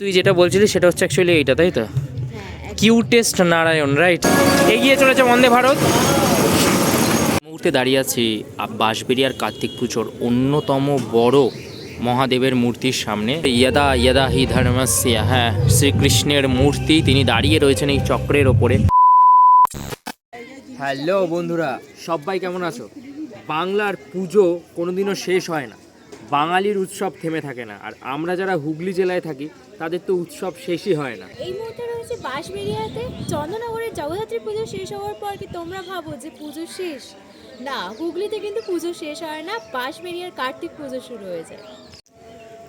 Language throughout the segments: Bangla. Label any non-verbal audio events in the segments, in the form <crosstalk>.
তুই যেটা বলছিলি সেটা হচ্ছে অ্যাকচুয়ালি এইটা তাই তো? কিউটেস্ট নারায়ণ রাইট এগিয়ে চলেছে বন্দে ভারত। মুহূর্তে দাঁড়িয়ে আছি বাঁশবেড়িয়ার কার্তিক পুজোর অন্যতম বড় মহাদেবের মূর্তির সামনে। ইয়াদা ইয়াদা হি ধর্মস্য হ্যাঁ শ্রীকৃষ্ণের মূর্তি। তিনি দাঁড়িয়ে রয়েছেন এই চক্রের ওপরে। হ্যালো বন্ধুরা সবাই কেমন আছো? বাংলার পুজো কোনোদিনও শেষ হয় না। বাঙালির উৎসব থেমে থাকে না। আর আমরা যারা হুগলি জেলায় থাকি তাদের তো উৎসব শেষই হয় না। এই মুহূর্তে রয়েছে বাঁশবেড়িয়াতে। চন্দননগরের জগদ্ধাত্রী পুজো শেষ হওয়ার পর কি তোমরা ভাবো যে পুজো শেষ? না, হুগলিতে কিন্তু পুজো শেষ হয় না। বাঁশবেড়িয়ার কার্তিক পুজো শুরু হয়ে যায়।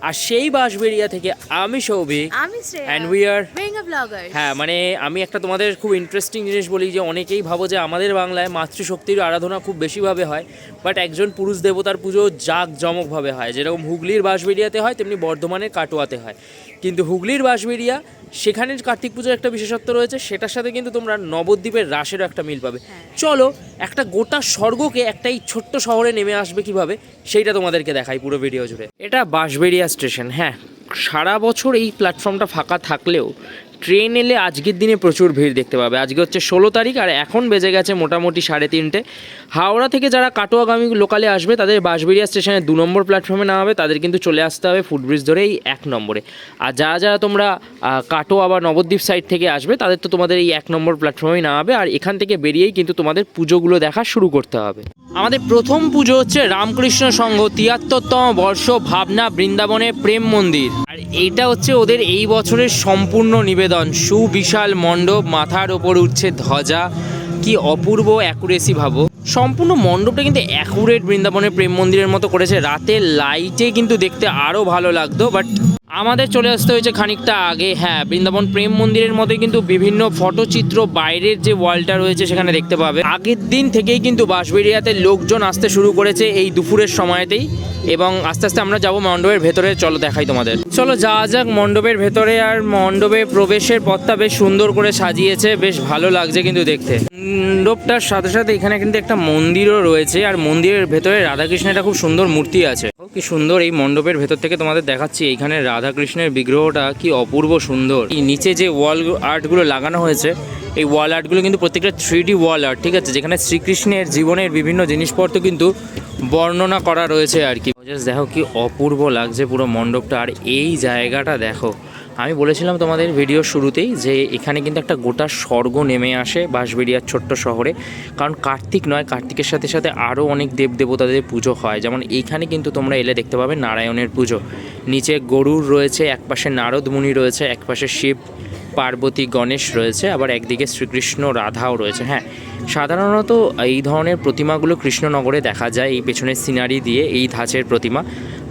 আর সেই বাঁশবেড়িয়া থেকে আমি সৌভিক আমি are- বেঙ্গা ব্লগার হ্যাঁ মানে আমি একটা তোমাদের খুব ইন্টারেস্টিং জিনিস বলি যে অনেকেই ভাবো যে আমাদের বাংলায় মাতৃশক্তির আরাধনা খুব বেশিভাবে হয় বাট একজন পুরুষ দেবতার পুজো জাঁকজমকভাবে হয়। যেরকম হুগলির বাঁশবেড়িয়াতে হয় তেমনি বর্ধমানের কাটোয়াতে হয়। কিন্তু হুগলির বাঁশবেড়িয়া সেখানের কার্তিক পুজোর একটা বিশেষত্ব রয়েছে সেটার সাথে কিন্তু তোমরা নবদ্বীপের রাসেরও একটা মিল পাবে। চলো একটা গোটা স্বর্গকে একটা এই ছোট্ট শহরে নেমে আসবে কীভাবে সেইটা তোমাদেরকে দেখাই পুরো ভিডিও জুড়ে। এটা বাঁশবেড়িয়া স্টেশন হ্যাঁ। সারা বছর এই প্ল্যাটফর্মটা ফাঁকা থাকলেও ট্রেন এলে আজকের দিনে প্রচুর ভিড় দেখতে পাবে। আজকে হচ্ছে ষোলো তারিখ আর এখন বেজে গেছে মোটামুটি সাড়ে তিনটে। হাওড়া থেকে যারা কাটোয়াগামী লোকালে আসবে, তাদের বাঁশবেড়িয়া স্টেশনে দু নম্বর প্ল্যাটফর্মে নামাবে, তাদের কিন্তু চলে আসতে হবে ফুটব্রিজ ধরে এই এক নম্বরে। আর যারা যারা তোমরা কাটোয়া বা নবদ্বীপ সাইড থেকে আসবে, তাদের তো তোমাদের এই এক নম্বর প্ল্যাটফর্মেই নামাবে। আর এখান থেকে বেরিয়েই কিন্তু তোমাদের পুজোগুলো দেখা শুরু করতে হবে। আমাদের প্রথম পুজো হচ্ছে রামকৃষ্ণ সংঘ তিয়াত্তরতম বর্ষ ভাবনা বৃন্দাবনের প্রেম মন্দির। আর এইটা হচ্ছে ওদের এই বছরের সম্পূর্ণ নিবেদন। সুবিশাল মণ্ডপ, মাথার ওপর উঠছে ধ্বজা। কি অপূর্ব অ্যাকুরেসি ভাবো। সম্পূর্ণ মণ্ডপটা কিন্তু অ্যাকুরেট বৃন্দাবনের প্রেম মন্দিরের মতো করেছে। রাতের লাইটে কিন্তু দেখতে আরও ভালো লাগতো বাট আমাদের চলে আসতে হয়েছে খানিকটা আগে হ্যাঁ বৃন্দাবন প্রেম মন্দিরের মধ্যে কিন্তু বিভিন্ন ফটোচিত্র, বাইরের যে ওয়ালটা রয়েছে সেখানে দেখতে পাবে। আগের দিন থেকেই কিন্তু বাঁশবেড়িয়াতে লোকজন আসতে শুরু করেছে এই দুপুরের সময়তেই এবং আস্তে আস্তে আমরা যাব মণ্ডপের ভেতরে। চলো দেখাই তোমাদের। চলো যাওয়া যাক মণ্ডপের ভেতরে আর মণ্ডপে প্রবেশের পথটা বেশ সুন্দর করে সাজিয়েছে, বেশ ভালো লাগছে কিন্তু দেখতে। মণ্ডপটার সাথে সাথে এখানে কিন্তু একটা মন্দিরও রয়েছে আর মন্দিরের ভেতরে রাধাকৃষ্ণের একটা খুব সুন্দর মূর্তি আছে। কি সুন্দর এই মণ্ডপের ভেতর থেকে তোমাদের দেখাচ্ছি, এইখানে রাধাকৃষ্ণের বিগ্রহটা কি অপূর্ব সুন্দর। এই নিচে যে ওয়াল আর্টগুলো লাগানো হয়েছে, এই ওয়াল আর্টগুলো কিন্তু প্রত্যেকটা থ্রি ওয়াল আর্ট ঠিক আছে? যেখানে শ্রীকৃষ্ণের জীবনের বিভিন্ন জিনিসপত্র কিন্তু বর্ণনা করা রয়েছে আর কি। দেখো কি অপূর্ব লাগছে পুরো মণ্ডপটা। আর এই জায়গাটা দেখো আমি বলেছিলাম তোমাদের ভিডিও শুরুতেই যে এখানে কিন্তু একটা গোটা স্বর্গ নেমে আসে বাঁশবেড়িয়ার ছোট্ট শহরে। কারণ কার্তিক নয়, কার্তিকের সাথে সাথে আরও অনেক দেব দেবতাদের পুজো হয়। যেমন এইখানে কিন্তু তোমরা এলে দেখতে পাবে নারায়ণের পুজো। নিচে গরুর রয়েছে, একপাশে নারদ মুনি রয়েছে, একপাশে শিব পার্বতী গণেশ রয়েছে, আবার একদিকে শ্রীকৃষ্ণ রাধাও রয়েছে। হ্যাঁ সাধারণত এই ধরনের প্রতিমাগুলো কৃষ্ণনগরে দেখা যায়, এই পেছনের সিনারি দিয়ে, এই ধাঁচের প্রতিমা।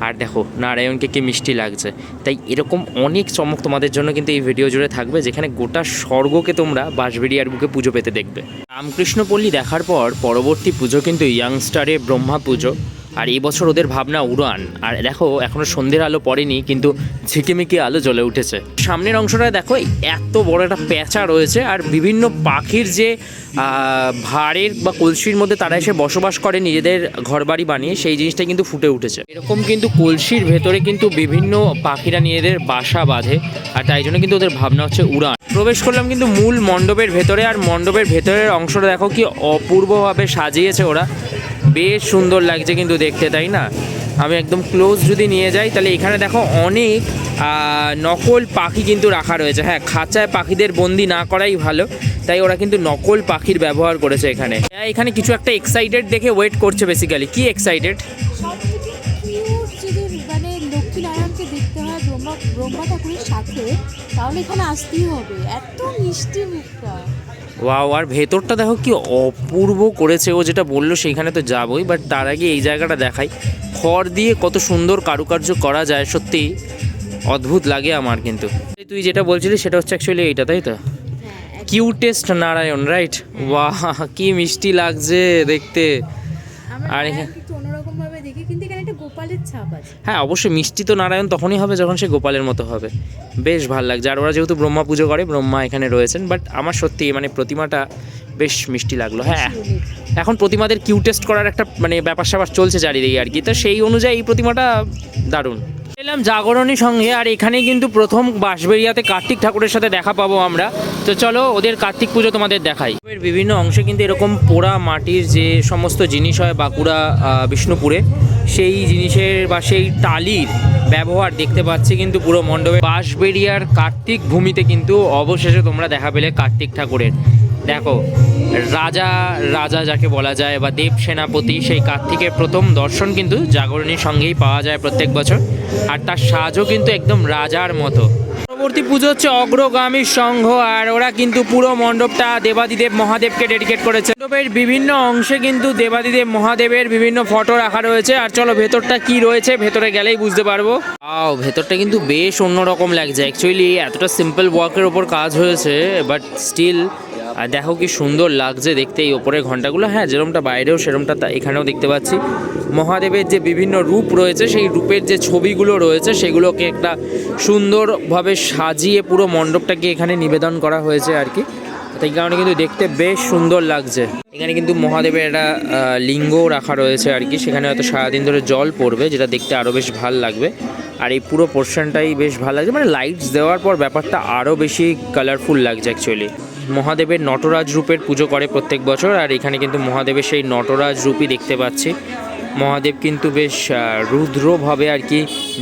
আর দেখো, নারায়ণকে কি মিষ্টি লাগছে। তাই এরকম অনেক চমক তোমাদের জন্য কিন্তু এই ভিডিও জুড়ে থাকবে, যেখানে গোটা স্বর্গকে তোমরা বাঁশবেড়িয়ার বুকে পুজো পেতে দেখবে। রামকৃষ্ণপল্লী দেখার পর পরবর্তী পুজো কিন্তু ইয়াংস্টারে ব্রহ্মা পুজো। আর এই বছর ওদের ভাবনা উড়ান। আর দেখো, এখনও সন্ধ্যের আলো পড়েনি, কিন্তু ঝিকিমিকি আলো জ্বলে উঠেছে। সামনের অংশটা দেখো এত বড় একটা প্যাঁচা রয়েছে, আর বিভিন্ন পাখির যে ভাঁড়ের বা কলসির মধ্যে তারা এসে বসবাস করে নিজেদের ঘরবাড়ি বানিয়ে, সেই জিনিসটা কিন্তু ফুটে উঠেছে। এরকম কিন্তু কলসির ভেতরে কিন্তু বিভিন্ন পাখিরা নিজেদের বাসা বাঁধে, আর তাই জন্য কিন্তু ওদের ভাবনা হচ্ছে উড়ান। প্রবেশ করলাম কিন্তু মূল মণ্ডপের ভেতরে, আর মণ্ডপের ভেতরের অংশটা দেখো কি অপূর্বভাবে সাজিয়েছে ওরা। বেশ সুন্দর লাগছে কিন্তু দেখতে তাই না? আমি একদম ক্লোজ যদি নিয়ে যাই তাহলে এখানে দেখো অনেক নকল পাখি কিন্তু রাখা রয়েছে। হ্যাঁ খাঁচায় পাখিদের বন্দি না করাই ভালো তাই ওরা কিন্তু নকল পাখির ব্যবহার করেছে এখানে। হ্যাঁ, এখানে কিছু একটা এক্সাইটেড দেখে ওয়েট করছে বেসিক্যালি কি এক্সাইটেড মানে ব্রহ্মা ঠাকুরের সাথে তাহলে এখানে আসতেই হবে। এত মিষ্টি মুখটা। ওয়াও আর ভেতরটা দেখো কি অপূর্ব করেছে ও যেটা বলল সেইখানে তো যাবই বাট তার আগে এই জায়গাটা দেখাই। খড় দিয়ে কত সুন্দর কারুকার্য করা যায় সত্যি অদ্ভুত লাগে আমার কিন্তু। তুই যেটা বলছিলি সেটা হচ্ছে অ্যাকচুয়ালি এইটা তাই তো? হ্যাঁ কিউটেস্ট নারায়ণ রাইট বাহ কি মিষ্টি লাগছে দেখতে। আর আর এখানে- একটু অন্যরকম ভাবে দেখি কিন্তু এখানে একটা গোপালের ছাপ আছে? হ্যাঁ অবশ্যই মিষ্টি তো নারায়ণ তখনই হবে যখন সে গোপালের মতো হবে। বেশ ভালো লাগছে। আর ওরা যেহেতু ব্রহ্মা পুজো করে ব্রহ্মা এখানে রয়েছেন বাট আমার সত্যি মানে প্রতিমাটা বেশ মিষ্টি লাগল। হ্যাঁ এখন প্রতিমাদের কিউ টেস্ট করার একটা মানে ব্যাপার স্যাপার চলছে চারিদিকে আর কি। তো সেই অনুযায়ী এই প্রতিমাটা দারুণ। এলাম জাগরণী সঙ্গে, আর এখানে কিন্তু প্রথম বাঁশবেরিয়াতে কার্তিক ঠাকুরের সাথে দেখা পাবো আমরা। তো চলো, ওদের কার্তিক পুজো তোমাদের দেখাই। এর বিভিন্ন অংশে কিন্তু এরকম পোড়া মাটির যে সমস্ত জিনিস হয় বাঁকুড়া বিষ্ণুপুরে, সেই জিনিসের বা সেই টালির ব্যবহার দেখতে পাচ্ছি কিন্তু পুরো মণ্ডপে। বাঁশবেরিয়ার কার্তিক ভূমিতে কিন্তু অবশেষে তোমরা দেখা পেলে কার্তিক ঠাকুরের। দেখো, রাজা রাজা যাকে বলা যায় বা দেব সেনাপতি, সেই কার্তিকের প্রথম দর্শন কিন্তু জাগরণীর সঙ্গেই পাওয়া যায় প্রত্যেক বছর। আর তার সাজও কিন্তু একদম রাজার মতো। পরবর্তী পুজো হচ্ছে অগ্রগামী সংঘ, আর ওরা কিন্তু পুরো মণ্ডপটা দেবাদিদেব মহাদেবকে ডেডিকেট করেছে। মণ্ডপের বিভিন্ন অংশে কিন্তু দেবাদিদেব মহাদেবের বিভিন্ন ফটো রাখা রয়েছে। আর চলো, ভেতরটা কি রয়েছে, ভেতরে গেলেই বুঝতে পারব। আও ভেতরটা কিন্তু বেশ অন্যরকম লাগছে। অ্যাকচুয়ালি এতটা সিম্পল ওয়ার্কের ওপর কাজ হয়েছে বাট স্টিল আর দেখো কি সুন্দর লাগছে দেখতে এই ওপরের ঘন্টাগুলো। হ্যাঁ যেরমটা বাইরেও সেরমটা এখানেও দেখতে পাচ্ছি। মহাদেবের যে বিভিন্ন রূপ রয়েছে, সেই রূপের যে ছবিগুলো রয়েছে, সেগুলোকে একটা সুন্দরভাবে সাজিয়ে পুরো মণ্ডপটাকে এখানে নিবেদন করা হয়েছে আর কি। তাই কারণে কিন্তু দেখতে বেশ সুন্দর লাগছে। এখানে কিন্তু মহাদেবের একটা লিঙ্গ রাখা রয়েছে আর কি। সেখানে হয়তো সারাদিন ধরে জল পড়বে, যেটা দেখতে আরও বেশ ভালো লাগবে। আর এই পুরো পোর্শনটাই বেশ ভালো লাগছে। মানে লাইটস দেওয়ার পর ব্যাপারটা আরও বেশি কালারফুল লাগছে অ্যাকচুয়ালি মহাদেবের নটরাজ রূপের পুজো করে প্রত্যেক বছর, আর এখানে কিন্তু মহাদেবের সেই নটরাজ রূপই দেখতে পাচ্ছি। মহাদেব কিন্তু বেশ রুদ্রভাবে আর কি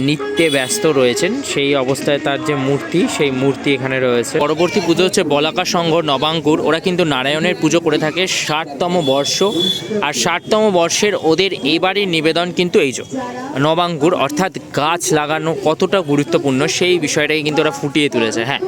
নিত্যে ব্যস্ত রয়েছেন। সেই অবস্থায় তার যে মূর্তি, সেই মূর্তি এখানে রয়েছে। পরবর্তী পুজো হচ্ছে বলাকা সংঘ নবাঙ্কুর। ওরা কিন্তু নারায়ণের পুজো করে থাকে ষাটতম বর্ষ। আর ষাটতম বর্ষের ওদের এবারের নিবেদন কিন্তু এই যে নবাঙ্কুর। অর্থাৎ গাছ লাগানো কতটা গুরুত্বপূর্ণ সেই বিষয়টাকে কিন্তু ওরা ফুটিয়ে তুলেছে। হ্যাঁ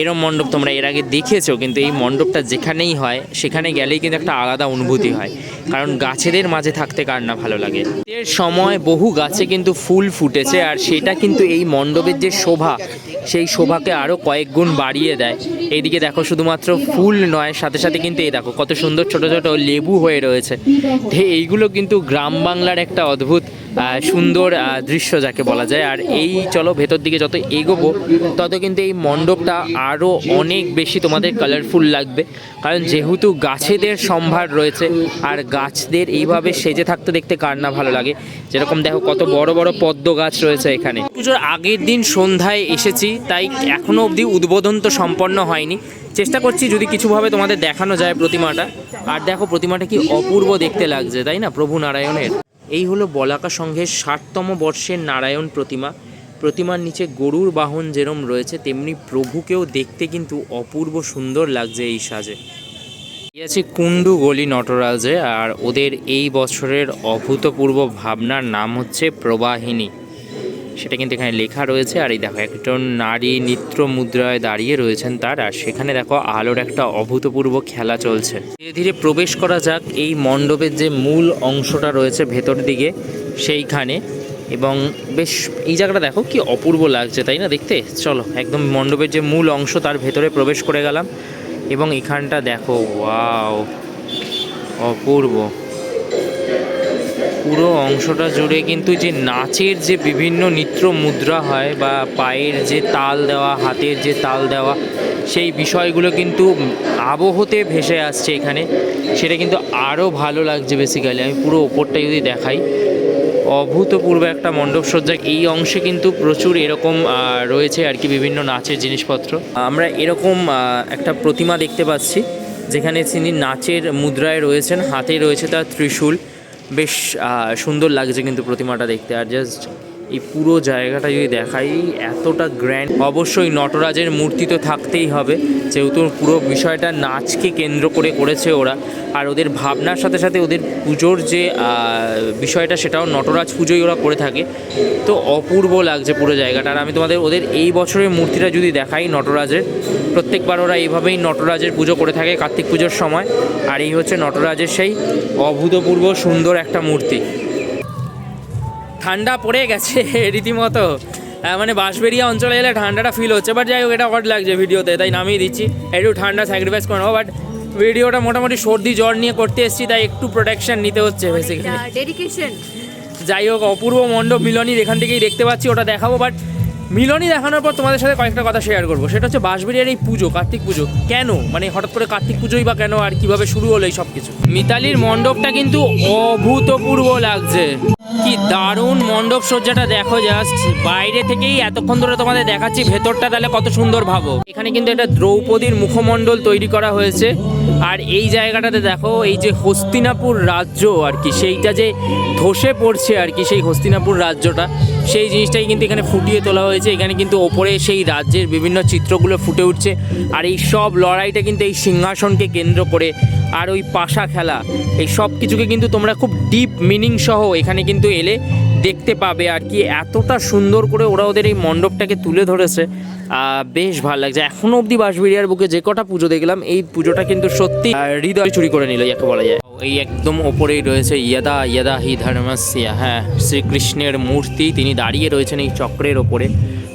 এরম মণ্ডপ তোমরা এর আগে দেখেছ, কিন্তু এই মণ্ডপটা যেখানেই হয়, সেখানে গেলেই কিন্তু একটা আলাদা অনুভূতি হয়। কারণ গাছেদের মাঝে থাকতে কার না ভালো লাগে। এর সময় বহু গাছে কিন্তু ফুল ফুটেছে আর সেটা কিন্তু এই মণ্ডপের যে শোভা সেই শোভাকে আরও কয়েক গুণ বাড়িয়ে দেয়। এইদিকে দেখো শুধুমাত্র ফুল নয়, সাথে সাথে কিন্তু এই দেখো কত সুন্দর ছোট ছোট লেবু হয়ে রয়েছে। এইগুলো কিন্তু গ্রাম বাংলার একটা অদ্ভুত সুন্দর দৃশ্য যাকে বলা যায়। আর এই চলো ভেতর দিকে যত এগোবো, তত কিন্তু এই মণ্ডপটা আরও অনেক বেশি তোমাদের কালারফুল লাগবে। কারণ যেহেতু গাছেদের সম্ভার রয়েছে, আর গাছদের এইভাবে সেজে থাকতে দেখতে কার না ভালো লাগে। যেরকম দেখো কত বড় বড় পদ্ম গাছ রয়েছে এখানে। পুজোর আগের দিন সন্ধ্যায় এসেছি, তাই এখনও অবধি উদ্বোধন তো সম্পন্ন হয়নি। চেষ্টা করছি যদি কিছুভাবে তোমাদের দেখানো যায় প্রতিমাটা। আর দেখো, প্রতিমাটা কি অপূর্ব দেখতে লাগছে, তাই না? প্রভু নারায়ণের। এই হলো বলাকা সংঘের ষাটতম বর্ষের নারায়ণ প্রতিমা। প্রতিমার নিচে গরুর বাহন যেরম রয়েছে, তেমনি প্রভুকেও দেখতে কিন্তু অপূর্ব সুন্দর লাগছে এই সাজে। আছে কুন্ডু গলি নটরাজে, আর ওদের এই বছরের অভূতপূর্ব ভাবনার নাম হচ্ছে প্রবাহিনী। সেটা কিন্তু এখানে লেখা রয়েছে। আর এই দেখো, একজন নারী নৃত্য মুদ্রায় দাঁড়িয়ে রয়েছেন তার। আর সেখানে দেখো, আলোর একটা অভূতপূর্ব খেলা চলছে। ধীরে ধীরে প্রবেশ করা যাক এই মণ্ডপের যে মূল অংশটা রয়েছে ভেতর দিকে, সেইখানে। এবং বেশ, এই জায়গাটা দেখো কি অপূর্ব লাগছে, তাই না দেখতে? চলো, একদম মণ্ডপের যে মূল অংশ, তার ভেতরে প্রবেশ করে গেলাম। এবং এখানটা দেখো, ওয়াও, অপূর্ব। পুরো অংশটা জুড়ে কিন্তু যে নাচের যে বিভিন্ন নৃত্য মুদ্রা হয় বা পায়ের যে তাল দেওয়া, হাতের যে তাল দেওয়া, সেই বিষয়গুলো কিন্তু আবহতে ভেসে আসছে এখানে। সেটা কিন্তু আরও ভালো লাগছে বেসিক্যালি আমি পুরো ওপরটা যদি দেখাই। অভূতপূর্ব একটা মণ্ডপ সজ্জা এই অংশে কিন্তু প্রচুর এরকম রয়েছে আর কি বিভিন্ন নাচের জিনিসপত্র। আমরা এরকম একটা প্রতিমা দেখতে পাচ্ছি, যেখানে তিনি নাচের মুদ্রায় রয়েছেন, হাতে রয়েছে তার ত্রিশূল। বেশ সুন্দর লাগছে কিন্তু প্রতিমাটা দেখতে আর জাস্ট এই পুরো জায়গাটা যদি দেখাই, এতটা গ্র্যান্ড অবশ্যই নটরাজের মূর্তি তো থাকতেই হবে, যেহেতু পুরো বিষয়টা নাচকে কেন্দ্র করে করেছে ওরা। আর ওদের ভাবনার সাথে সাথে ওদের পুজোর যে বিষয়টা, সেটাও নটরাজ পুজোই ওরা করে থাকে। তো অপূর্ব লাগছে পুরো জায়গাটা। আর আমি তোমাদের, ওদের এই বছরের মূর্তিটা যদি দেখাই নটরাজের, প্রত্যেকবার ওরা এইভাবেই নটরাজের পুজো করে থাকে কার্তিক পুজোর সময়। আর এই হচ্ছে নটরাজের সেই অভূতপূর্ব সুন্দর একটা মূর্তি। ঠান্ডা পড়ে গেছে <laughs> রীতিমতো। আহ, মানে বাঁশবেরিয়া অঞ্চলে এলে ঠান্ডাটা ফিল হচ্ছে বাট যাই হোক এটা অড লাগছে ভিডিওতে তাই নামিয়ে দিচ্ছি। একটু ঠান্ডা স্যাক্রিফাইস করে নেব বাট ভিডিওটা মোটামুটি সর্দি জ্বর নিয়ে করতে এসেছি তাই একটু প্রোটেকশন নিতে হচ্ছে বেসিক্যালি ডেডিকেশন যাই হোক অপূর্ব মণ্ডপ মিলনীর এখান থেকেই দেখতে পাচ্ছি ওটা দেখাবো বাট মিলনী দেখানোর পর তোমাদের সাথে কয়েকটা কথা শেয়ার করব। সেটা হচ্ছে বাঁশবেরিয়ার এই পুজো কার্তিক পুজো কেন? মানে হঠাৎ করে কার্তিক পুজোই বা কেন আর কীভাবে শুরু হলো এই সব কিছু মিতালির মণ্ডপটা কিন্তু অভূতপূর্ব লাগছে। কি দারুণ মণ্ডপ সজ্জাটা দেখো জাস্ট বাইরে থেকেই এতক্ষণ ধরে তোমাদের দেখাচ্ছি, ভেতরটা তাহলে কত সুন্দর ভাবো। এখানে কিন্তু এটা দ্রৌপদীর মুখমণ্ডল তৈরি করা হয়েছে। আর এই জায়গাটাতে দেখো, এই যে হস্তিনাপুর রাজ্য আর কি, সেইটা যে ধসে পড়ছে আর কি, সেই হস্তিনাপুর রাজ্যটা, সেই জিনিসটাই কিন্তু এখানে ফুটিয়ে তোলা হয়েছে। এখানে কিন্তু ওপরে সেই রাজ্যের বিভিন্ন চিত্রগুলো ফুটে উঠছে। আর এই সব লড়াইটা কিন্তু এই সিংহাসনকে কেন্দ্র করে আর ওই পাশা খেলা, এই সব কিছুকে কিন্তু তোমরা খুব ডিপ মিনিং সহ এখানে কিন্তু এলে দেখতে পাবে আর কি। এতটা সুন্দর করে ওরা ওদের এই মণ্ডপটাকে তুলে ধরেছে। বেশ ভালো লাগছে। এখনও অবধি বাঁশবেড়িয়ার বুকে যে কটা পুজো দেখলাম, এই পুজোটা কিন্তু সত্যি হৃদয় চুরি করে নিল, যাকে বলা যায়। এই একদম ওপরেই রয়েছে ইয়াদা ইয়াদা হি ধর্মস্যা হ্যাঁ শ্রীকৃষ্ণের মূর্তি। তিনি দাঁড়িয়ে রয়েছেন এই চক্রের ওপরে।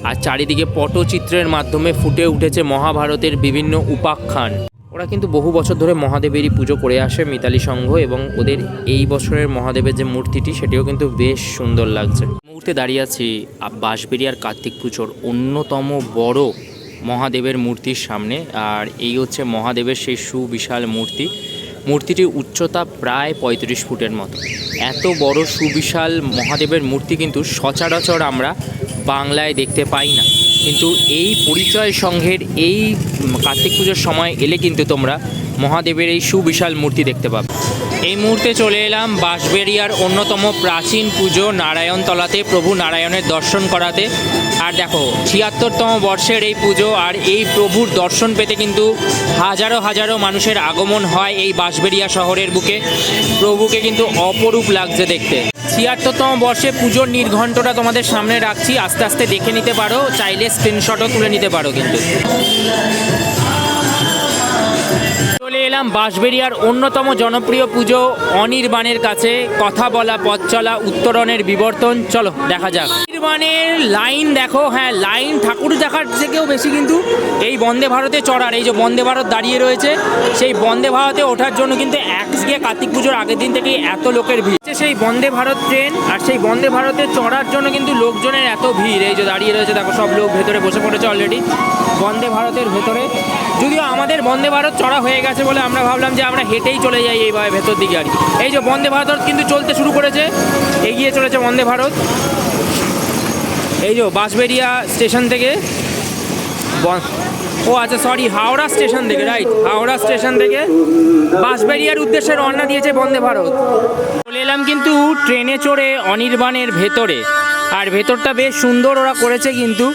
আর চারিদিকে পটচিত্রের মাধ্যমে ফুটে উঠেছে মহাভারতের বিভিন্ন উপাখ্যান। ওরা কিন্তু বহু বছর ধরে মহাদেবেরই পুজো করে আসে মিতালি সংঘ এবং ওদের এই বছরের মহাদেবের যে মূর্তিটি, সেটিও কিন্তু বেশ সুন্দর লাগছে। মুহূর্তে দাঁড়িয়ে আছি বাঁশবেড়িয়ার কার্তিক পুজোর অন্যতম বড় মহাদেবের মূর্তির সামনে। আর এই হচ্ছে মহাদেবের সেই সুবিশাল মূর্তি। মূর্তিটির উচ্চতা প্রায় পঁয়ত্রিশ ফুটের মতো। এত বড় সুবিশাল মহাদেবের মূর্তি কিন্তু সচরাচর আমরা বাংলায় দেখতে পাই না। কিন্তু এই পরিচয় সংঘের এই কার্তিক পুজোর সময় এলে কিন্তু তোমরা মহাদেবের এই সুবিশাল মূর্তি দেখতে পাবে। এই মুহূর্তে চলে এলাম বাঁশবেড়িয়ার অন্যতম প্রাচীন পুজো নারায়ণতলাতে, প্রভু নারায়ণের দর্শন করাতে। আর দেখো, ছিয়াত্তরতম বর্ষের এই পুজো আর এই প্রভুর দর্শন পেতে কিন্তু হাজারো হাজারো মানুষের আগমন হয় এই বাঁশবেড়িয়া শহরের বুকে। প্রভুকে কিন্তু অপরূপ লাগছে দেখতে। ছিয়াত্তরতম বর্ষে পুজোর নির্ঘণ্টটা তোমাদের সামনে রাখছি। আস্তে আস্তে দেখে নিতে পারো, চাইলে স্ক্রিনশটও তুলে নিতে পারো কিন্তু। এলাম বাঁশবেড়িয়ার অন্যতম জনপ্রিয় পুজো অনির্বাণের কাছে, কথা বলা, পথ চলা, উত্তরণের বিবর্তন। চলো, দেখা যাক। অনির্বাণের লাইন দেখো হ্যাঁ লাইন ঠাকুর দেখার থেকেও বেশি কিন্তু এই বন্দে ভারতে চড়ার, এই যে বন্দে ভারত দাঁড়িয়ে রয়েছে, সেই বন্দে ভারতে ওঠার জন্য কিন্তু একদিকে কার্তিক পুজোর আগের দিন থেকেই এত লোকের ভিড়। সেই বন্দে ভারত ট্রেন আর সেই বন্দে ভারতে চড়ার জন্য কিন্তু লোকজনের এত ভিড়, এই যে দাঁড়িয়ে রয়েছে, দেখো, সব লোক ভেতরে বসে পড়েছে অলরেডি বন্দে ভারতের ভেতরে। যদিও আমাদের বন্দে ভারত চড়া হয়ে গেছে বলে আমরা ভাবলাম যে আমরা হেঁটেই চলে যাই এইভাবে ভেতর দিকে আর এই যে বন্দে ভারত কিন্তু চলতে শুরু করেছে, এগিয়ে চলেছে বন্দে ভারত। এই যে বাঁশবেড়িয়া স্টেশন থেকে ও আচ্ছা সরি হাওড়া স্টেশন থেকে রাইট হাওড়া স্টেশন থেকে বাঁশবেড়িয়ার উদ্দেশ্যে রওনা দিয়েছে বন্দে ভারত। চলে এলাম কিন্তু ট্রেনে চড়ে অনির্বাণের ভেতরে। আর ভেতরটা বেশ সুন্দর ওরা করেছে কিন্তু।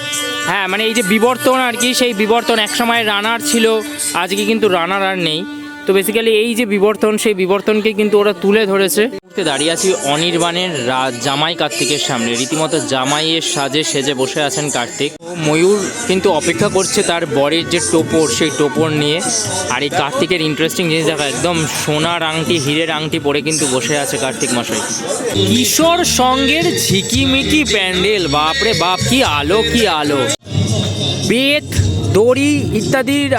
হ্যাঁ মানে এই যে বিবর্তন আর কি, সেই বিবর্তন একসময় রানার ছিল, আজকে কিন্তু রানার আর নেই। তো বেসিক্যালি এই যে বিবর্তন, সেই বিবর্তনকে কিন্তু ওরা তুলে ধরেছে। দাঁড়িয়ে আছি অনির্বাণের জামাই কার্তিকের সামনে। রীতিমতো জামাইয়ের সাজে সেজে বসে আছেন কার্তিক। ময়ূর কিন্তু অপেক্ষা করছে তার বরের যে টোপর, সেই টোপর নিয়ে। আর এই কার্তিকের ইন্টারেস্টিং জিনিস, দেখা, একদম সোনার আংটি, হীরের আংটি পরে কিন্তু বসে আছে কার্তিক মশাই। কিশোর সঙ্গের ঝিকিমিকি প্যান্ডেল, বাপরে বাপ, কি আলো কি আলো। বেত দড়ি ইত্যাদির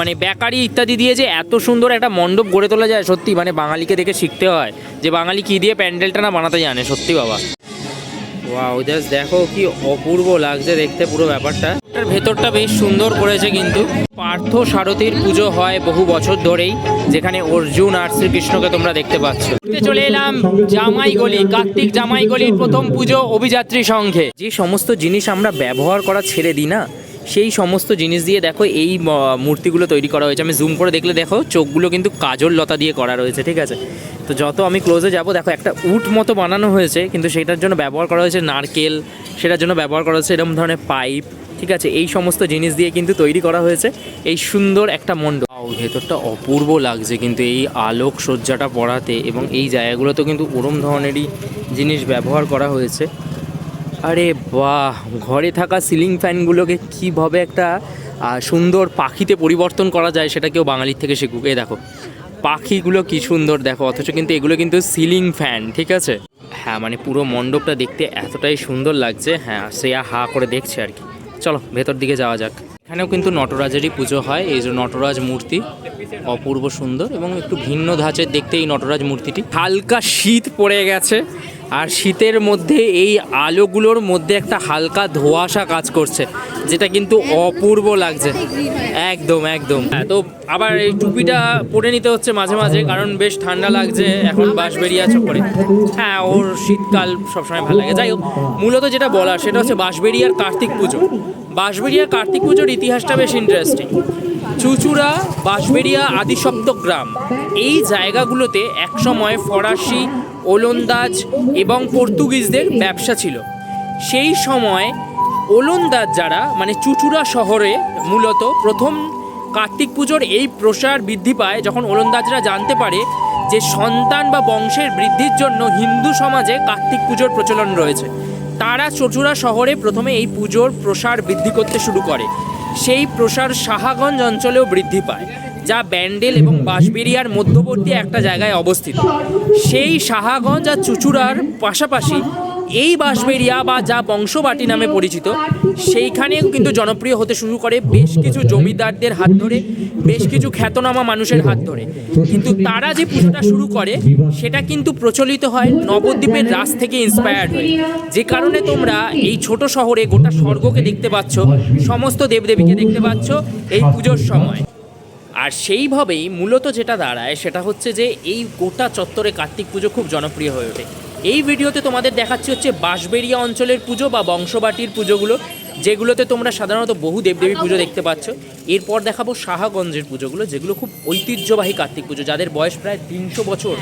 মানে বেকারি ইত্যাদি দিয়ে যে এত সুন্দর একটা মণ্ডপ গড়ে তোলা যায়, সত্যি মানে বাঙালিকে দেখে শিখতে হয় যে বাঙালি কি দিয়ে প্যান্ডেলটা না বানাতে জানে, সত্যি বাবা। ওয়াও জাস্ট দেখো কি অপূর্ব লাগছে দেখতে পুরো ব্যাপারটা। এটার ভেতরটা বেশ সুন্দর করেছে কিন্তু। পার্থ সারথীর পুজো হয় বহু বছর ধরেই, যেখানে অর্জুন আর শ্রীকৃষ্ণকে তোমরা দেখতে পাচ্ছ। চলে এলাম জামাইগলি, কার্তিক জামাইগলির প্রথম পুজো অভিযাত্রী সংঘে। যে সমস্ত জিনিস আমরা ব্যবহার করা ছেড়ে দিই না সেই সমস্ত জিনিস দিয়ে দেখো এই মূর্তিগুলো তৈরি করা হয়েছে। আমি জুম করে দেখলে দেখো, চোখগুলো কিন্তু কাজল লতা দিয়ে করা রয়েছে, ঠিক আছে? তো যত আমি ক্লোজে যাব, দেখো একটা উট মতো বানানো হয়েছে, কিন্তু সেটার জন্য ব্যবহার করা হয়েছে নারকেল, সেটার জন্য ব্যবহার করা হয়েছে এরকম ধরনের পাইপ, ঠিক আছে? এই সমস্ত জিনিস দিয়ে কিন্তু তৈরি করা হয়েছে এই সুন্দর একটা মণ্ডপ। ভেতরটা অপূর্ব লাগছে কিন্তু এই আলোক সজ্জাটা পড়াতে এবং এই জায়গাগুলোতে কিন্তু ওরম ধরনেরই জিনিস ব্যবহার করা হয়েছে। আরে বাহ, ঘরে থাকা সিলিং ফ্যানগুলোকে কীভাবে একটা সুন্দর পাখিতে পরিবর্তন করা যায় সেটা কেউ বাঙালির থেকে শিখুক। এই দেখো, পাখিগুলো কি সুন্দর দেখো, অথচ কিন্তু এগুলো কিন্তু সিলিং ফ্যান ঠিক আছে? হ্যাঁ মানে পুরো মণ্ডপটা দেখতে এতটাই সুন্দর লাগছে হ্যাঁ শ্রেয়া হা করে দেখছে আর কি। চলো, ভেতর দিকে যাওয়া যাক। এখানেও কিন্তু নটরাজেরই পুজো হয়, এই যে নটরাজ মূর্তি, অপূর্ব সুন্দর এবং একটু ভিন্ন ধাঁচের দেখতে এই নটরাজ মূর্তিটি। হালকা শীত পড়ে গেছে আর শীতের মধ্যে এই আলোগুলোর মধ্যে একটা হালকা ধোঁয়াশা কাজ করছে, যেটা কিন্তু অপূর্ব লাগছে। একদম একদম। হ্যাঁ তো আবার এই টুপিটা পরে নিতে হচ্ছে মাঝে মাঝে, কারণ বেশ ঠান্ডা লাগছে, এখন বাঁশবেরিয়া পরে হ্যাঁ ওর শীতকাল সবসময় ভালো লাগে। যাই হোক, মূলত যেটা বলার, সেটা হচ্ছে বাঁশবেরিয়ার কার্তিক পুজো। বাঁশবেরিয়ার কার্তিক পুজোর ইতিহাসটা বেশ ইন্টারেস্টিং চুচুড়া বাঁশবেরিয়া আদিসপ্ত গ্রাম। এই জায়গাগুলোতে একসময় ফরাসি, ওলন্দাজ এবং পর্তুগিজদের ব্যবসা ছিল। সেই সময় ওলন্দাজ যারা মানে চুচুড়া শহরে মূলত প্রথম কার্তিক পুজোর এই প্রসার বৃদ্ধি পায় যখন ওলন্দাজরা জানতে পারে যে সন্তান বা বংশের বৃদ্ধির জন্য হিন্দু সমাজে কার্তিক পুজোর প্রচলন রয়েছে। তারা চচুড়া শহরে প্রথমে এই পুজোর প্রসার বৃদ্ধি করতে শুরু করে। সেই প্রসার সাহাগঞ্জ অঞ্চলেও বৃদ্ধি পায়, যা ব্যান্ডেল এবং বাঁশবেরিয়ার মধ্যবর্তী একটা জায়গায় অবস্থিত। সেই সাহাগঞ্জ আর চুচুড়ার পাশাপাশি এই বাঁশবেরিয়া বা যা বংশবাটি নামে পরিচিত, সেইখানেও কিন্তু জনপ্রিয় হতে শুরু করে বেশ কিছু জমিদারদের হাত ধরে, বেশ কিছু খ্যাতনামা মানুষের হাত ধরে। কিন্তু তারা যে পুজোটা শুরু করে, সেটা কিন্তু প্রচলিত হয় নবদ্বীপের রাস থেকে ইন্সপায়ার্ড হয়ে। যে কারণে তোমরা এই ছোট শহরে গোটা স্বর্গকে দেখতে পাচ্ছ, সমস্ত দেবদেবীকে দেখতে পাচ্ছ এই পুজোর সময়। আর সেইভাবেই মূলত যেটা দাঁড়ায়, সেটা হচ্ছে যে এই গোটা চত্বরে কার্তিক পুজো খুব জনপ্রিয় হয়ে ওঠে। এই ভিডিওতে তোমাদের দেখাচ্ছি হচ্ছে বাঁশবেরিয়া অঞ্চলের পুজো বা বংশবাটির পুজোগুলো যেগুলোতে তোমরা সাধারণত বহু দেবদেবী পুজো দেখতে পাচ্ছ। এরপর দেখাবো সাহাগঞ্জের পুজোগুলো যেগুলো খুব ঐতিহ্যবাহী কার্তিক পুজো যাদের বয়স প্রায় তিনশো বছর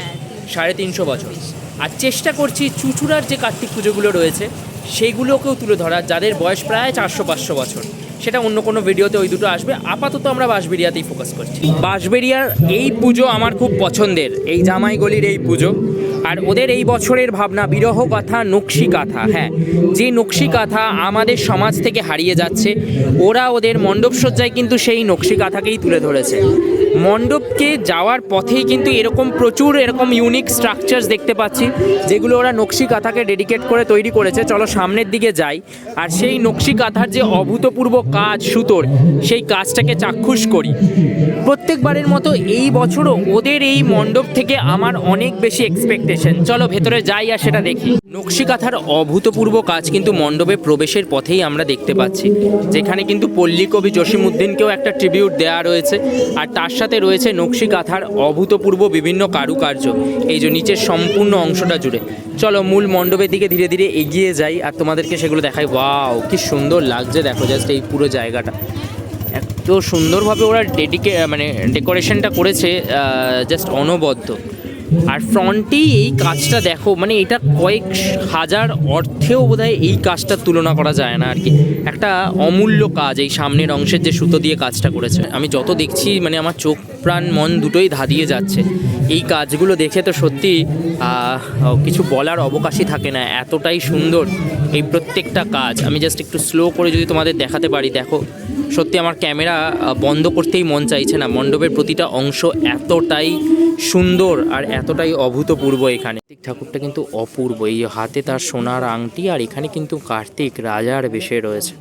সাড়ে তিনশো বছর। আর চেষ্টা করছি চুচুড়ার যে কার্তিক পুজোগুলো রয়েছে সেগুলোকেও তুলে ধরা যাদের বয়স প্রায় চারশো পাঁচশো বছর। সেটা অন্য কোনো ভিডিওতে ওই দুটো আসবে। আপাতত আমরা বাঁশবেরিয়াতেই ফোকাস করছি। বাঁশবেরিয়ার এই পুজো আমার খুব পছন্দের। এই জামাইগলির এই পুজো। আর ওদের এই বছরের ভাবনা বিরহ কথা নকশি কাথা হ্যাঁ যে নকশি কাথা আমাদের সমাজ থেকে হারিয়ে যাচ্ছে, ওরা ওদের মণ্ডপসজ্জায় কিন্তু সেই নকশি কাথাকেই তুলে ধরেছে। মণ্ডপকে যাওয়ার পথেই কিন্তু এরকম প্রচুর এরকম ইউনিক স্ট্রাকচার্স দেখতে পাচ্ছি, যেগুলো ওরা নকশি কাঁথাকে ডেডিকেট করে তৈরি করেছে। চলো সামনের দিকে যাই। আর সেই নকশি কাঁথার যে অভূতপূর্ব কাজ সুতোর, সেই কাজটাকে চাক্ষুষ করি। প্রত্যেকবারের মতো এই বছরও ওদের এই মণ্ডপ থেকে আমার অনেক বেশি এক্সপেকটেশন চলো ভেতরে যাই আর সেটা দেখি। নকশি কাঁথার অভূতপূর্ব কাজ কিন্তু মণ্ডপে প্রবেশের পথেই আমরা দেখতে পাচ্ছি। যেখানে কিন্তু পল্লী কবি জসিমউদ্দিনকেও একটা ট্রিবিউট দেওয়া রয়েছে আর তার সাথে রয়েছে নকশি কাঁথার অভূতপূর্ব বিভিন্ন কারুকার্য। এই যে নিচের সম্পূর্ণ অংশটা জুড়ে। চলো মূল মণ্ডপের দিকে ধীরে ধীরে এগিয়ে যাই আর তোমাদেরকে সেগুলো দেখাই। ওয়াও, কি সুন্দর লাগছে দেখো জাস্ট এই পুরো জায়গাটা। এত সুন্দরভাবে ওরা ডেডিকে মানে ডেকোরেশনটা করেছে জাস্ট অনবদ্য। আর ফ্রন্টেই এই কাজটা দেখো মানে এটা কয়েক হাজার অর্থেও বোধহয় এই কাজটার তুলনা করা যায় না আর কি একটা অমূল্য কাজ এই সামনের অংশের যে সুতো দিয়ে কাজটা করেছে। আমি যত দেখছি মানে আমার চোখ প্রাণ মন দুটোই ধাঁধিয়ে যাচ্ছে। এই কাজগুলো দেখে তো সত্যি কিছু বলার অবকাশই থাকে না, এতটাই সুন্দর এই প্রত্যেকটা কাজ। আমি জাস্ট একটু স্লো করে যদি তোমাদের দেখাতে পারি, দেখো, সত্যি আমার ক্যামেরা বন্ধ করতেই মন চাইছে না, মণ্ডপের প্রতিটা অংশ এতটাই সুন্দর আর এতটাই অভূতপূর্ব এখানে। ঠাকুরটা কিন্তু অপূর্ব, এই হাতে তার সোনার আংটি আর এখানে কিন্তু কার্তিক রাজার বেশে রয়েছে।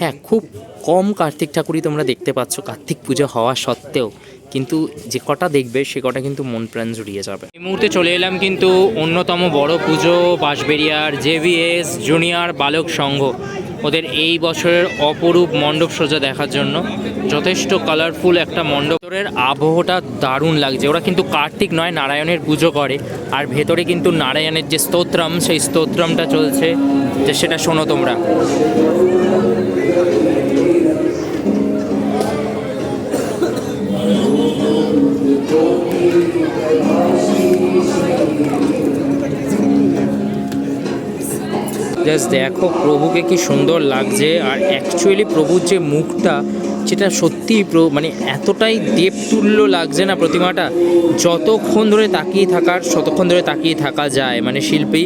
হ্যাঁ খুব কম কার্তিক ঠাকুরই তোমরা দেখতে পাচ্ছ। কার্তিক পুজো হওয়া সত্ত্বেও কিন্তু যে কটা দেখবে, সে কটা কিন্তু মন প্রাণ জুড়িয়ে যাবে। এই মুহূর্তে চলে এলাম কিন্তু অন্যতম বড় পুজো বাঁশবেরিয়ার জেভিএস জুনিয়র বালক সংঘ। ওদের এই বছরের অপরূপ মণ্ডপ সোজা দেখার জন্য যথেষ্ট কালারফুল একটা মণ্ডপের আবহটা দারুণ লাগছে। ওরা কিন্তু কার্তিক নয়, নারায়ণের পুজো করে। আর ভেতরে কিন্তু নারায়ণের যে স্তোত্রম, সেই স্তোত্রমটা চলছে। যে সেটা শোনো তোমরা। জাস্ট দেখো প্রভুকে কি সুন্দর লাগছে। আর অ্যাকচুয়ালি প্রভুর যে মুখটা, সেটা সত্যিই মানে এতটাই দেবতুল্য লাগছে না প্রতিমাটা, যতক্ষণ ধরে তাকিয়ে থাকার, ততক্ষণ ধরে তাকিয়ে থাকা যায়। মানে শিল্পী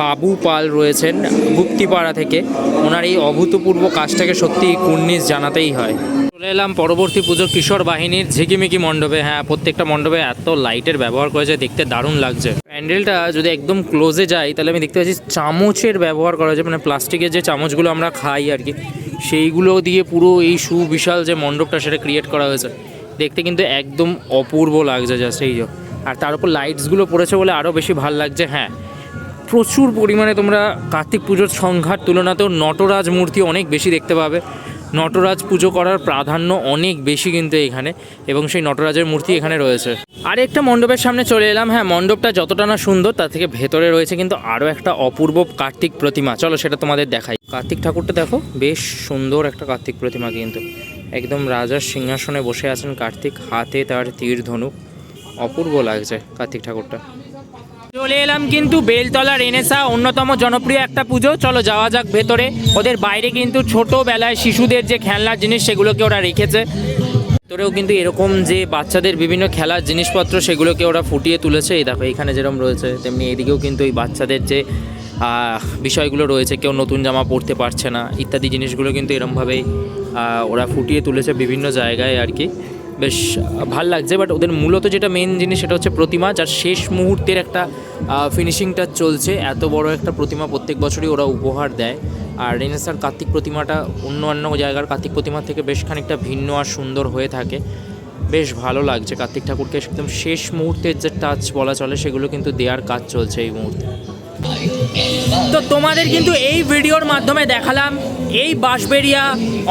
বাবু পাল রয়েছেন গুপ্তিপাড়া থেকে। ওনার এই অভূতপূর্ব কাজটাকে সত্যি কুর্নিশ জানাতেই হয়। চলে এলাম পরবর্তী পুজো কিশোর বাহিনীর ঝিকিমিকি মণ্ডপে। হ্যাঁ প্রত্যেকটা মণ্ডপে এত লাইটের ব্যবহার করেছে দেখতে দারুণ লাগছে। প্যান্ডেলটা যদি একদম ক্লোজে যাই তাহলে আমি দেখতে পাচ্ছি চামচের ব্যবহার করা হয়েছে মানে প্লাস্টিকের যে চামচগুলো আমরা খাই আর কি, সেইগুলো দিয়ে পুরো এই সুবিশাল যে মণ্ডপটা সেটা ক্রিয়েট করা হয়েছে। দেখতে কিন্তু একদম অপূর্ব লাগছে জাস্ট এই আর তার উপর লাইটসগুলো পড়েছে বলে আরও বেশি ভালো লাগছে হ্যাঁ। প্রচুর পরিমাণে তোমরা কার্তিক পুজোর সংঘাত তুলনাতেও নটরাজ মূর্তি অনেক বেশি দেখতে পাবে। নটরাজ পুজো করার প্রাধান্য অনেক বেশি কিন্তু এখানে, এবং সেই নটরাজের মূর্তি এখানে রয়েছে। আর একটা মণ্ডপের সামনে চলে এলাম। হ্যাঁ মণ্ডপটা যতটা না সুন্দর, তার থেকে ভেতরে রয়েছে কিন্তু আরও একটা অপূর্ব কার্তিক প্রতিমা। চলো সেটা তোমাদের দেখাই। কার্তিক ঠাকুরটা দেখো, বেশ সুন্দর একটা কার্তিক প্রতিমা কিন্তু। একদম রাজার সিংহাসনে বসে আছেন কার্তিক, হাতে তার তীর ধনুক অপূর্ব লাগছে কার্তিক ঠাকুরটা। চলে এলাম কিন্তু বেলতলা রেনেসা অন্যতম জনপ্রিয় একটা পুজো। চলো যাওয়া যাক ভেতরে। ওদের বাইরে কিন্তু ছোটোবেলায় শিশুদের যে খেলনার জিনিস, সেগুলোকে ওরা রেখেছে। ভেতরেও কিন্তু এরকম যে বাচ্চাদের বিভিন্ন খেলার জিনিসপত্র, সেগুলোকে ওরা ফুটিয়ে তুলেছে। এই দেখো, এখানে যেরকম রয়েছে, তেমনি এদিকেও কিন্তু এই বাচ্চাদের যে বিষয়গুলো রয়েছে, কেউ নতুন জামা পরতে পারছে না, ইত্যাদি জিনিসগুলো কিন্তু এরমভাবেই ওরা ফুটিয়ে তুলেছে বিভিন্ন জায়গায় আর কি। বেশ ভালো লাগছে বাট ওদের মূলত যেটা মেন জিনিস সেটা হচ্ছে প্রতিমা, যার শেষ মুহূর্তের একটা ফিনিশিংটা চলছে। এত বড় একটা প্রতিমা প্রত্যেক বছরই ওরা উপহার দেয়। আর রেনেসার কার্তিক প্রতিমাটা অন্য অন্য জায়গার কার্তিক প্রতিমা থেকে বেশ খানিকটা ভিন্ন আর সুন্দর হয়ে থাকে। বেশ ভালো লাগছে কার্তিক ঠাকুরকে। একদম শেষ মুহূর্তের যে টাচ বলা চলে, সেগুলো কিন্তু দেওয়ার কাজ চলছে এই মুহূর্তে। তো তোমাদের কিন্তু এই ভিডিওর মাধ্যমে দেখালাম এই বাঁশবেড়িয়া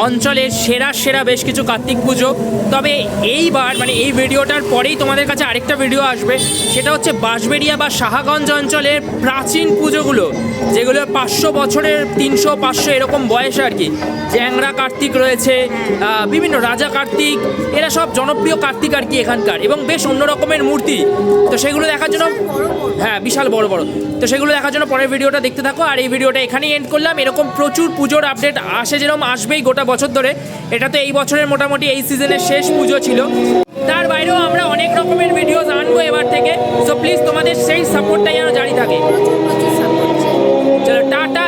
অঞ্চলের সেরা সেরা বেশ কিছু কার্তিক পুজো। তবে এইবার মানে এই ভিডিওটার পরেই তোমাদের কাছে আরেকটা ভিডিও আসবে সেটা হচ্ছে বাঁশবেড়িয়া বা সাহাগঞ্জ অঞ্চলের প্রাচীন পুজোগুলো যেগুলো পাঁচশো বছরের তিনশো পাঁচশো এরকম বয়সে আর কি। জ্যাংরা কার্তিক রয়েছে বিভিন্ন রাজা কার্তিক এরা সব জনপ্রিয় কার্তিক আর কি এখানকার এবং বেশ অন্য রকমের মূর্তি। তো সেগুলো দেখার জন্য হ্যাঁ বিশাল বড় বড়। তো সেগুলো দেখার জন্য পরের ভিডিওটা দেখতে থাকো। আর এই ভিডিওটা এখানেই এন্ড করলাম। এরকম প্রচুর পুজোর আপডেট আসে যেরকম আসবেই গোটা বছর ধরে। এটা তো এই বছরের মোটামুটি এই সিজনের শেষ পুজো ছিল। তার বাইরেও আমরা অনেক রকমের ভিডিওস আনব এবার থেকে। সো প্লিজ তোমাদের সেই সাপোর্টটাই যেন জারি থাকে। চলো টাটা